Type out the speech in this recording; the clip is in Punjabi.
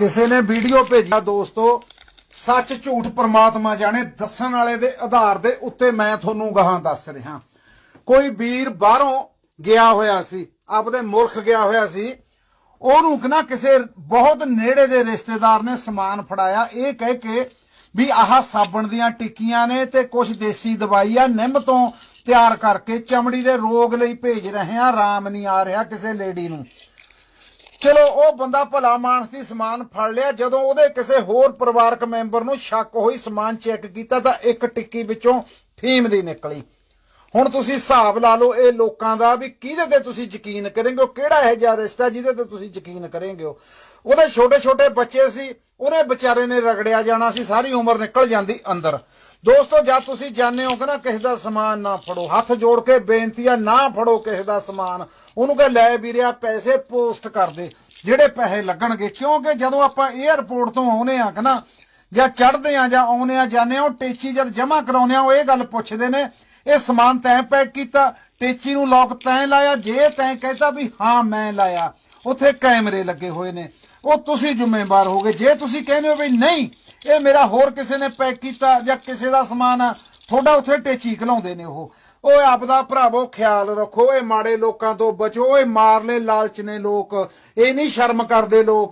ਕਿਸੇ ਨੇ ਵੀਡੀਓ ਭੇਜਿਆ ਦੋਸਤੋ, ਸੱਚ ਝੂਠ ਪ੍ਰਮਾਤਮਾ ਜਾਣੇ, ਦੱਸਣ ਵਾਲੇ ਦੇ ਆਧਾਰ ਦੇ ਉੱਤੇ ਮੈਂ ਤੁਹਾਨੂੰ ਗਾਹਾਂ ਦੱਸ ਰਿਹਾ। ਕੋਈ ਵੀਰ ਬਾਹਰੋਂ ਗਿਆ ਹੋਇਆ ਸੀ, ਆਪਦੇ ਮੁਲਕ ਗਿਆ ਹੋਇਆ ਸੀ, ਉਹਨੂੰ ਕਿ ਕਿਸੇ ਬਹੁਤ ਨੇੜੇ ਦੇ ਰਿਸ਼ਤੇਦਾਰ ਨੇ ਸਮਾਨ ਫੜਾਇਆ, ਇਹ ਕਹਿ ਕੇ ਵੀ ਆਹ ਸਾਬਣ ਦੀਆਂ ਟਿੱਕੀਆਂ ਨੇ ਤੇ ਕੁਝ ਦੇਸੀ ਦਵਾਈ ਆ, ਨਿੰਮ ਤੋਂ ਤਿਆਰ ਕਰਕੇ ਚਮੜੀ ਦੇ ਰੋਗ ਲਈ ਭੇਜ ਰਹੇ ਆ ਆਰਾਮ ਨਹੀਂ ਆ ਰਿਹਾ ਕਿਸੇ ਲੇਡੀ ਨੂੰ। ਚਲੋ, ਉਹ ਬੰਦਾ ਭਲਾ ਮਾਨਸ ਦੀ ਸਮਾਨ ਫੜ ਲਿਆ। ਜਦੋਂ ਉਹਦੇ ਕਿਸੇ ਹੋਰ ਪਰਿਵਾਰਕ ਮੈਂਬਰ ਨੂੰ ਸ਼ੱਕ ਹੋਈ, ਸਮਾਨ ਚੈੱਕ ਕੀਤਾ ਤਾਂ ਇੱਕ ਟਿੱਕੀ ਵਿੱਚੋਂ ਫੀਮ ਦੀ ਨਿਕਲੀ। ਹੁਣ ਤੁਸੀਂ ਹਿਸਾਬ ਲਾ ਲਓ ਇਹ ਲੋਕਾਂ ਦਾ ਵੀ ਕਿਹਦੇ ਤੇ ਤੁਸੀਂ ਯਕੀਨ ਕਰੋਗੇ ਕਿਹੜਾ ਹੈ ਜਿਹਾ ਰਿਸ਼ਤਾ ਜਿਹਦੇ ਤੇ ਤੁਸੀਂ ਯਕੀਨ ਕਰੋਗੇ ਉਹਦੇ ਛੋਟੇ ਛੋਟੇ ਬੱਚੇ ਸੀ ਉਹਨੇ ਵਿਚਾਰੇ ਨੇ ਰਗੜਿਆ ਜਾਣਾ ਸੀ, ਸਾਰੀ ਉਮਰ ਨਿਕਲ ਜਾਂਦੀ ਅੰਦਰ। ਦੋਸਤੋ, ਜਦ ਤੁਸੀਂ ਜਾਣਦੇ ਹੋ ਕਿ ਨਾ, ਕਿਸੇ ਦਾ ਸਮਾਨ ਨਾ ਫੜੋ, ਹੱਥ ਜੋੜ ਕੇ ਬੇਨਤੀ ਆ ਨਾ ਫੜੋ ਕਿਸੇ ਦਾ ਸਮਾਨ। ਉਹਨੂੰ ਕਹੇ, ਲੈ ਵੀਰਿਆ, ਪੈਸੇ ਪੋਸਟ ਕਰ ਦੇ, ਜਿਹੜੇ ਪੈਸੇ ਲੱਗਣਗੇ, ਕਿਉਂਕਿ ਜਦੋਂ ਆਪਾਂ 에ਅਰਪੋਰਟ ਤੋਂ ਆਉਨੇ ਆ ਕਿ ਨਾ ਜਾਂ ਚੜਦੇ ਆ ਜਾਂ ਆਉਨੇ ਆ, ਜਾਂਦੇ ਆ, ਉਹ ਟੇਚੀ ਜਦ ਜਮਾ ਕਰਾਉਨੇ ਆ, ਉਹ ਇਹ ਗੱਲ ਪੁੱਛਦੇ ਨੇ, ਇਹ ਸਮਾਨ ਤੈਂ ਪੈਕ ਕੀਤਾ, ਟੇਚੀ ਨੂੰ ਲੋਕ ਤੈਂ ਲਾਇਆ, ਜੇ ਤੈਂ ਕਹਿਤਾ ਵੀ ਹਾਂ ਮੈਂ ਲਾਇਆ, ਉੱਥੇ ਕੈਮਰੇ ਲੱਗੇ ਹੋਏ ਨੇ। ਉਹ ਤੁਸੀਂ ਜ਼ਿੰਮੇਵਾਰ ਹੋਗੇ, ਜੇ ਤੁਸੀਂ ਕਹਿੰਦੇ ਹੋ ਵੀ ਨਹੀਂ, ਇਹ ਮੇਰਾ ਹੋਰ ਕਿਸੇ ਨੇ ਪੈਕ ਕੀਤਾ ਜਾਂ ਕਿਸੇ ਦਾ ਸਮਾਨ ਆ, ਤੁਹਾਡਾ ਉੱਥੇ ਟੇਚੀ ਖਲਾਉਂਦੇ ਨੇ ਉਹ। ਓਏ ਆਪਦਾ ਭਰਾਵੋ ਖਿਆਲ ਰੱਖੋ, ਇਹ ਮਾੜੇ ਲੋਕਾਂ ਤੋਂ ਬਚੋ ਓਏ ਮਾਰਲੇ ਲਾਲਚ ਨੇ ਲੋਕ, ਇਹ ਨਹੀਂ ਸ਼ਰਮ ਕਰਦੇ ਲੋਕ।